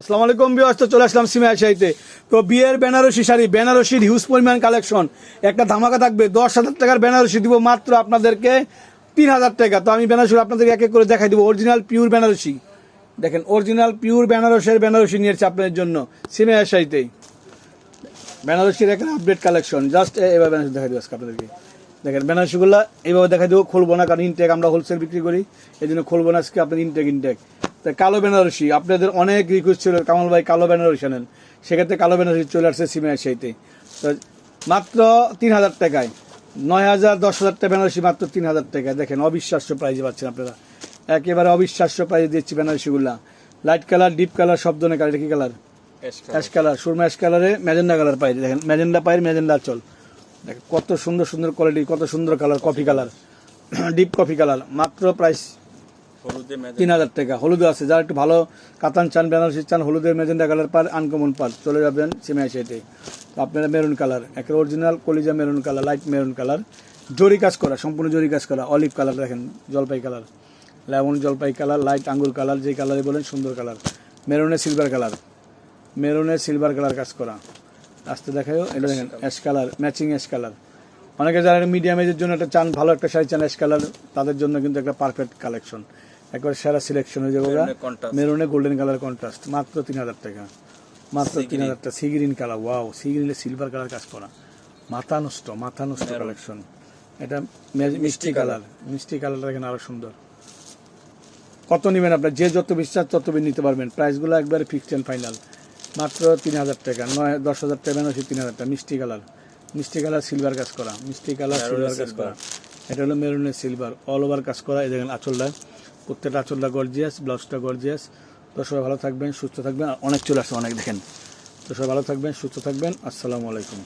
আসসালামু আলাইকুম বিয়াস তো চলে আসলাম সিমা শাড়িতে তো বিয়ের বেনারসি শাড়ি, বেনারসির হিউজ পরিমাণ কালেকশন একটা ধামাকা থাকবে, দশ হাজার টাকার বেনারসি দিব মাত্র আপনাদেরকে তিন হাজার টাকা। তো আমি বেনারসি আপনাদেরকে এক এক করে দেখাই দিব অরিজিনাল পিওর বেনারসি। দেখেন অরিজিনাল পিওর বেনারসের বেনারসি নিয়েছে আপনাদের জন্য সিমা শাড়িতেই বেনারসির একটা আপডেট কালেকশন জাস্ট এবার বেনারসি দেখাই দিব আজকে আপনাদেরকে। দেখেন, বেনারসিগুলো এইভাবে দেখাই দেবো, খুলবো না, কারণ ইনটেক আমরা হোলসেল বিক্রি করি। এই জন্য খুলবো না আজকে আপনাদের ইনটেক ইনটেক তাই কালো বেনারসি আপনাদের অনেক রিকোয়েস্ট ছিল কামাল ভাই কালো বেনারসি আনেন। সেক্ষেত্রে কালো বেনারসি চলে আসছে সিমের সেইতে তো মাত্র তিন হাজার টাকায় নয় হাজার দশ হাজার টাকা বেনারসি মাত্র তিন হাজার টাকায়। দেখেন অবিশ্বাস্য প্রাইজে পাচ্ছেন আপনারা। একেবারে অবিশ্বাস্য প্রাইজে দিচ্ছি বেনারসিগুলা। লাইট কালার ডিপ কালার সব ধরনের কালার কি কালার অ্যাশ কালার সুরমা অ্যাশ কালারে ম্যাজেন্ডা কালার পাই দেখেন ম্যাজেন্ডা পাই ম্যাজেন্ডা চল দেখেন কত সুন্দর সুন্দর কোয়ালিটি কত সুন্দর colour coffee colour deep coffee colour মাত্র প্রাইস তিন হাজার টাকা। হলুদ আছে যারা একটু ভালো কাতান চান বেনারসি চান হলুদের ম্যাজেন্ডা কালার পার আনকমন পার চলে যাবেন সিমাই সেটে আপনারা মেরুন কালার একটা অরিজিনাল কলিজা maroon colour light maroon colour জরি কাজ করা সম্পূর্ণ জরি কাজ করা অলিভ কালার দেখেন জলপাই কালার লেমন জলপাই কালার লাইট আঙ্গুর কালার যে কালারে বলেন সুন্দর কালার মেরুনে সিলভার কালার মেরুনে সিলভার কালার কাজ করা। আসতে দেখাও এটা দেখেন ash colour matching ash colour. অনেকে যারা মিডিয়াম এজের জন্য একটা চান ভালো একটা শাড়ি চান অ্যাশ কালার তাদের জন্য কিন্তু একটা পারফেক্ট কালেকশন একবার সেরা সিলেকশন হয়ে যাবে মেরুনে গোল্ডেন কালার কন্ট্রাস্ট মাত্র তিন হাজার টাকা। মাত্র তিন হাজার টাকা sea green colour wow sea গ্রিনে silver colour কাজ করা। মাথা নষ্ট মাথা নষ্ট কালেকশন এটা মিষ্টি কালার মিষ্টি কালারটা দেখেন আরও সুন্দর। কত নেবেন আপনার? যে যত বিশ্বাস তত নিতে পারবেন। প্রাইসগুলো একবারে ফিক্সড অ্যান্ড ফাইনাল মাত্র তিন হাজার টাকা। নয় দশ হাজার টাকা বেনারসি তিন হাজার টাকা মিষ্টি কালার মিষ্টি কালার সিলভার কাজ করা মিষ্টি কালার সিলভার কাজ করা। এটা হলো মেরুনের সিলভার অল ওভার কাজ করা। এই দেখেন আঁচলটা। প্রত্যেকটা আচলটা গর্জিয়াস ব্লাউজটা গর্জিয়াস তো সবাই ভালো থাকবেন, সুস্থ থাকবেন। অনেক চলে আসছে, অনেক দেখেন। তো সবাই ভালো থাকবেন, সুস্থ থাকবেন। আসসালামু আলাইকুম।